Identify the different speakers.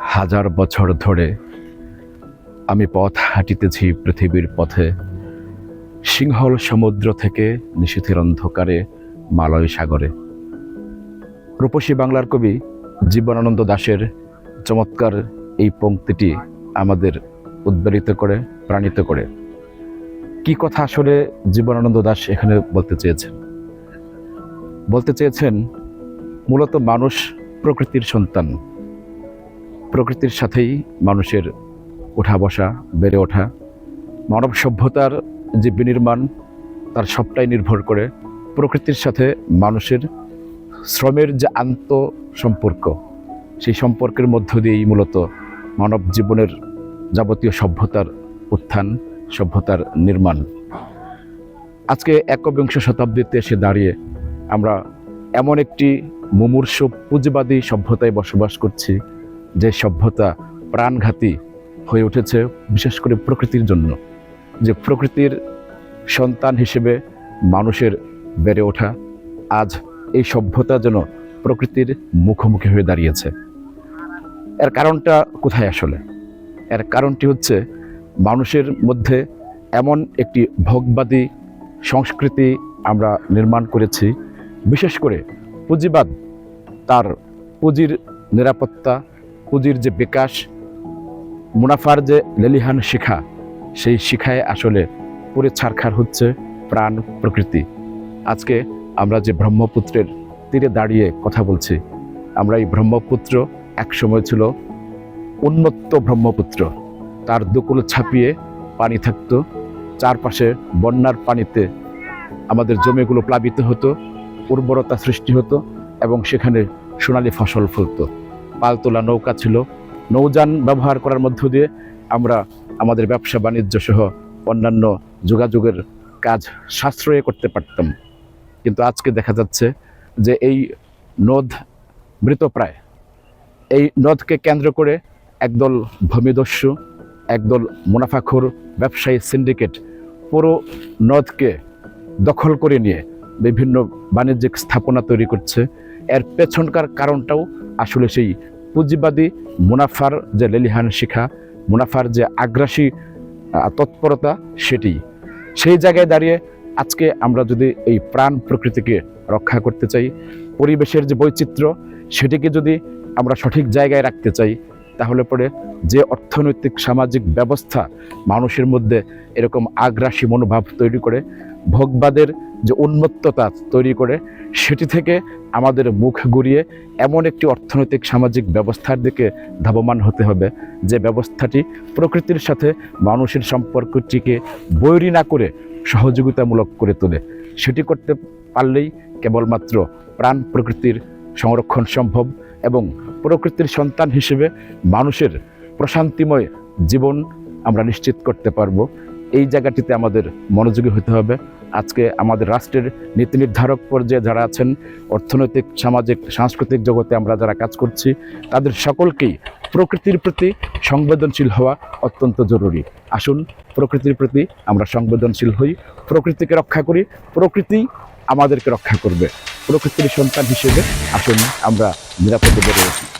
Speaker 1: হাজার বছর ধরে আমি পথ হাঁটিতেছি পৃথিবীর পথে। সিংহল সমুদ্র থেকে নিশীথের অন্ধকারে মালয় সাগরে। রূপসী বাংলার কবি জীবনানন্দ দাশের চমৎকার এই পংক্তিটি আমাদের উদ্বেলিত করে, প্রাণিত করে। কি কথা আসলে জীবনানন্দ দাশ এখানে বলতে চেয়েছেন? বলতে চেয়েছেন, মূলত মানুষ প্রকৃতির সন্তান। প্রকৃতির সাথেই মানুষের ওঠা বসা, বেড়ে ওঠা, মানব সভ্যতার যে বিনির্মাণ, তার সবটাই নির্ভর করে প্রকৃতির সাথে মানুষের শ্রমের যে আন্ত সম্পর্ক, সেই সম্পর্কের মধ্য দিয়েই মূলত মানব জীবনের যাবতীয় সভ্যতার উত্থান, সভ্যতার নির্মাণ। আজকে একবিংশ শতাব্দীতে এসে দাঁড়িয়ে আমরা এমন একটি মুমূর্ষ পুঁজিবাদী সভ্যতায় বসবাস করছি যে সভ্যতা প্রাণঘাতী হয়ে উঠেছে, বিশেষ করে প্রকৃতির জন্য, যে প্রকৃতির সন্তান হিসেবে মানুষের বেড়ে ওঠা, আজ এই সভ্যতা যেন প্রকৃতির মুখোমুখি হয়ে দাঁড়িয়েছে। এর কারণটা কোথায় আসলে? এর কারণটি হচ্ছে মানুষের মধ্যে এমন একটি ভোগবাদী সংস্কৃতি আমরা নির্মাণ করেছি, বিশেষ করে পুঁজিবাদ, তার পুঁজির নিরাপত্তা পুঁজির যে বিকাশ, মুনাফার যে লেলিহান শিখা, সেই শিখায় আসলে পুরে ছারখার হচ্ছে প্রাণ প্রকৃতি। আজকে আমরা যে ব্রহ্মপুত্রের তীরে দাঁড়িয়ে কথা বলছি, আমরা এই ব্রহ্মপুত্র এক সময় ছিল উন্নত ব্রহ্মপুত্র। তার দুকুল ছাপিয়ে পানি থাকতো, চারপাশে বন্যার পানিতে আমাদের জমিগুলো প্লাবিত হতো, উর্বরতা সৃষ্টি হতো এবং সেখানে সোনালি ফসল ফলতো পালতোলা নৌকা ছিল। নৌযান ব্যবহার করার মধ্য দিয়ে আমরা আমাদের ব্যবসা বাণিজ্য সহ অন্যান্য যোগাযোগের কাজ সাশ্রয়ে করতে পারতাম। কিন্তু আজকে দেখা যাচ্ছে যে এই নদ মৃতপ্রায়। এই নদকে কেন্দ্র করে একদল ভূমিদস্যু, একদল মুনাফাখোর ব্যবসায়ী সিন্ডিকেট পুরো নদকে দখল করে নিয়ে বিভিন্ন বাণিজ্যিক স্থাপনা তৈরি করছে। এর পেছনকার কারণটাও আসলে সেই পুঁজিবাদী মুনাফার যে লেলিহান শিখা, মুনাফার যে আগ্রাসী তৎপরতা সেটি। সেই জায়গায় দাঁড়িয়ে আজকে আমরা যদি এই প্রাণ প্রকৃতিকে রক্ষা করতে চাই, পরিবেশের যে বৈচিত্র্য সেটিকে যদি আমরা সঠিক জায়গায় রাখতে চাই, তাহলে পরে যে অর্থনৈতিক সামাজিক ব্যবস্থা মানুষের মধ্যে এরকম আগ্রাসী মনোভাব তৈরি করে ভোগবাদের যে উন্মত্ততা তৈরি করে, সেটি থেকে আমাদের মুখ ঘুরিয়ে এমন একটি অর্থনৈতিক সামাজিক ব্যবস্থার দিকে ধাবমান হতে হবে, যে ব্যবস্থাটি প্রকৃতির সাথে মানুষের সম্পর্কটিকে বৈরী না করে সহযোগিতামূলক করে তোলে। সেটি করতে পারলেই কেবলমাত্র প্রাণ প্রকৃতির সংরক্ষণ সম্ভব এবং প্রকৃতির সন্তান হিসেবে মানুষের প্রশান্তিময় জীবন আমরা নিশ্চিত করতে পারব। এই জায়গাটিতে আমাদের মনোযোগী হতে হবে। আজকে আমাদের রাষ্ট্রের নীতি নির্ধারক পর্যায়ে যারা আছেন, অর্থনৈতিক, সামাজিক, সাংস্কৃতিক জগতে আমরা যারা কাজ করছি, তাদের সকলকেই প্রকৃতির প্রতি সংবেদনশীল হওয়া অত্যন্ত জরুরি। আসুন, প্রকৃতির প্রতি আমরা সংবেদনশীল হই, প্রকৃতিকে রক্ষা করি, প্রকৃতি আমাদেরকে রক্ষা করবে। প্রকৃতির সন্তান হিসেবে আসুন আমরা নিরাপদে বেড়ে উঠি